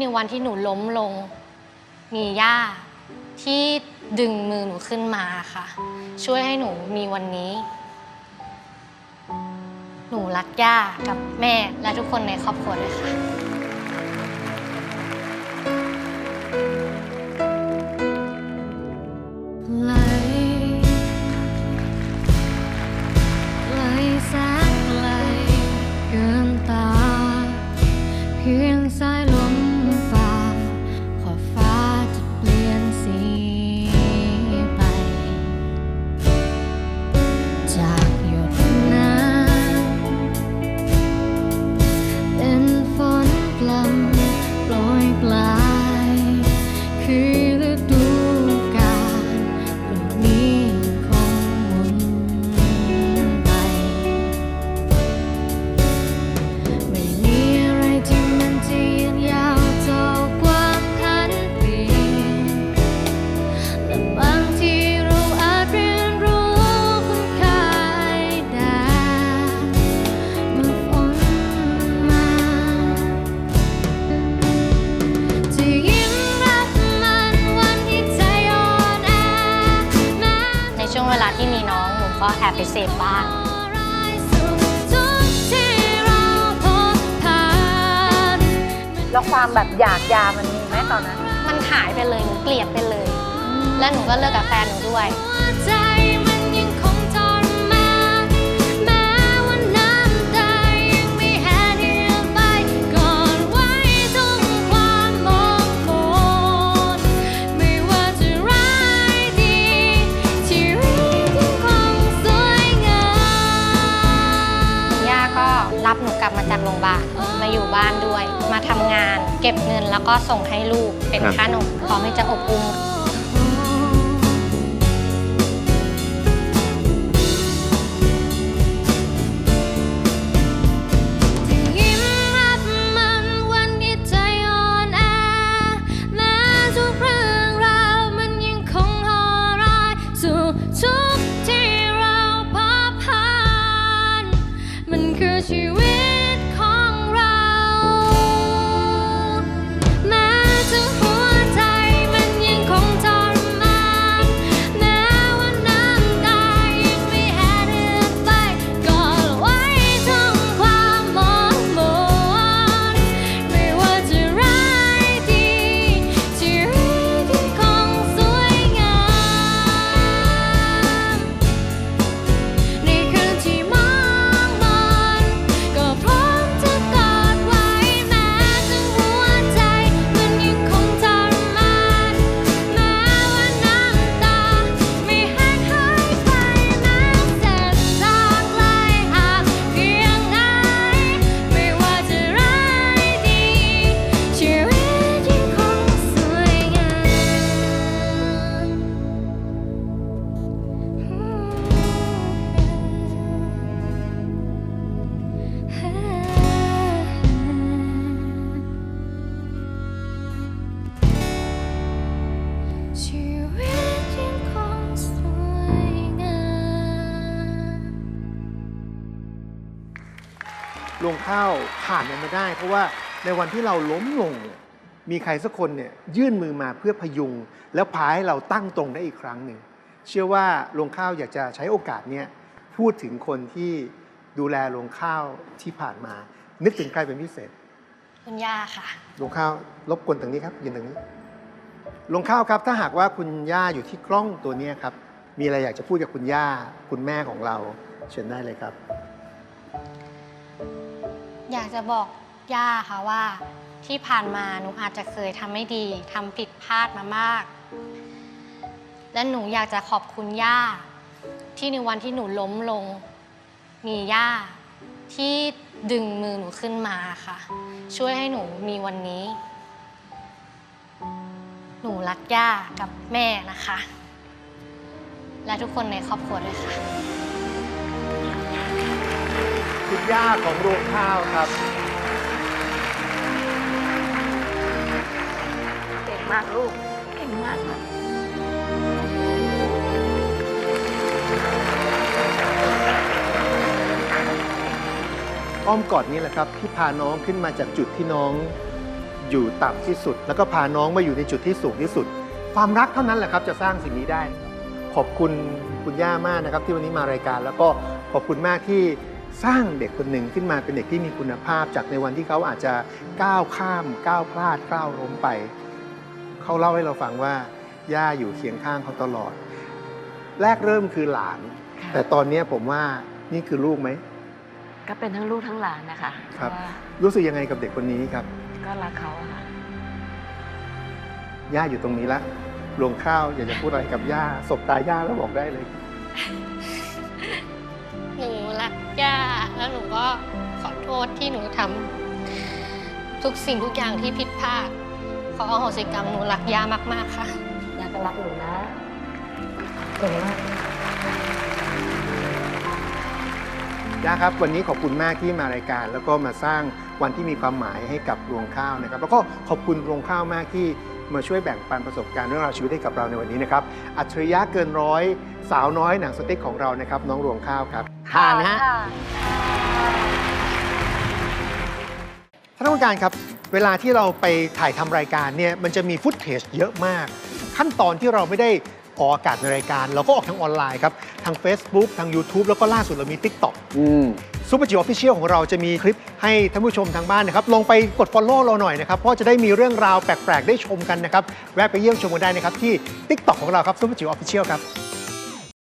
ในวันที่หนูล้มลง มีย่าที่ดึงมือหนูขึ้นมาค่ะ ช่วยให้หนูมีวันนี้ หนูรักย่ากับแม่และทุกคนในครอบครัวเลยค่ะ ก็แอบไปเสพบ้างแล้วความแบบอยากยามันมีไหมตอนนั้น มันหายไปเลยหนูเกลียดไปเลย แล้วหนูก็เลิกกับแฟนหนูด้วยย่ เก็บเงินแล้วก็ส่งให้ลูกเป็นค่านมพร้อมที่จะอบอุ้ม ลงข้าวผ่านมันมาได้ เพราะว่าในวันที่เราล้มลงเนี่ยมีใครสักคนเนี่ยยื่นมือมาเพื่อพยุง แล้วพาให้เราตั้งตรงได้อีกครั้งหนึ่งเชื่อว่าลงข้าวอยากจะใช้โอกาสเนี้ยพูดถึงคนที่ดูแลลงข้าวที่ผ่านมา นึกถึงใครเป็นพิเศษ คุณย่าค่ะลงข้าวรบกวนตรงนี้ครับยืนตรงนี้ลงข้าวครับถ้าหากว่าคุณย่าอยู่ที่กล้องตัวเนี้ยครับมีอะไรอยากจะพูดกับคุณย่าคุณแม่ของเรา เชิญได้เลยครับ อยากจะบอกย่าค่ะว่า ที่ผ่านมาหนูอาจจะเคยทำไม่ดีทำผิดพลาดมามาก และหนูอยากจะขอบคุณย่า ที่ในวันที่หนูล้มลง มีย่าที่ดึงมือหนูขึ้นมาค่ะ ช่วยให้หนูมีวันนี้ หนูรักย่ากับแม่นะคะ และทุกคนในครอบครัวด้วยค่ะ คุณย่าของรวงข้าวครับ เก่งมากลูก เก่งมากนะอ้อมกอดนี้แหละครับที่พาน้องขึ้นมาจากจุดที่น้องอยู่ต่ำที่สุด แล้วก็พาน้องมาอยู่ในจุดที่สูงที่สุด ความรักเท่านั้นแหละครับจะสร้างสิ่งนี้ได้ ขอบคุณคุณย่ามากนะครับที่วันนี้มารายการ แล้วก็ขอบคุณมากที่ สร้างเด็กคนหนึ่งขึ้นมาเป็นเด็กที่มีคุณภาพ จากในวันที่เขาอาจจะก้าวข้ามก้าวพลาดก้าวล้มไป เขาเล่าให้เราฟังว่าย่าอยู่เคียงข้างเขาตลอด แรกเริ่มคือหลานค่ะแต่ตอนนี้ผมว่านี่คือลูกไหมก็เป็นทั้งลูกทั้งหลานนะคะครับเพาะว่ารู้สึกยังไงกับเด็กคนนี้ครับ ก็รักเขาอะค่ะย่าอยู่ตรงนี้ละรวงข้าวอยากจะพูดอะไรกับย่าสบตาย่าแล้วบอกได้เลยหนูรัก ย่า แล้วหนูก็ขอโทษที่หนูทำทุกสิ่งทุกอย่างที่ผิดพลาด ขออโหสิกรรมหนูรักย่ามาก ๆ ค่ะยาก็รักหนูนะเก่งมากย่าครับ วันนี้ขอบคุณมากที่มารายการ แล้วก็มาสร้างวันที่มีความหมายให้กับรวงข้าวนะครับ แล้วก็ขอบคุณรวงข้าวมากที่มาช่วยแบ่งปันประสบการณ์เรื่องราวชีวิตให้กับเราในวันนี้นะครับ อัจฉริยะเกินร้อย สาวน้อยหนังสติ๊กของเรานะครับ น้องรวงข้าวครับ ผ่านฮะท่านผู้การครับ เวลาที่เราไปถ่ายทำรายการเนี่ยมันจะมีฟุตเทจเยอะมาก ขั้นตอนที่เราไม่ได้ออกอากาศในรายการ เราก็ออกทางออนไลน์ครับ ทาง Facebook ทาง YouTube แล้วก็ล่าสุดเรามี TikTok อืม ซูเปอร์จิ๋วออฟฟิเชียลของเราจะมีคลิปให้ท่านผู้ชมทางบ้านนะครับลองไปกด Follow เราหน่อยนะครับ เพราะจะได้มีเรื่องราวแปลก ๆ ได้ชมกันนะครับ แวะไปเยี่ยมชมกันได้นะครับ ที่ TikTok ของเราครับซูเปอร์จิ๋วออฟฟิเชียลครับ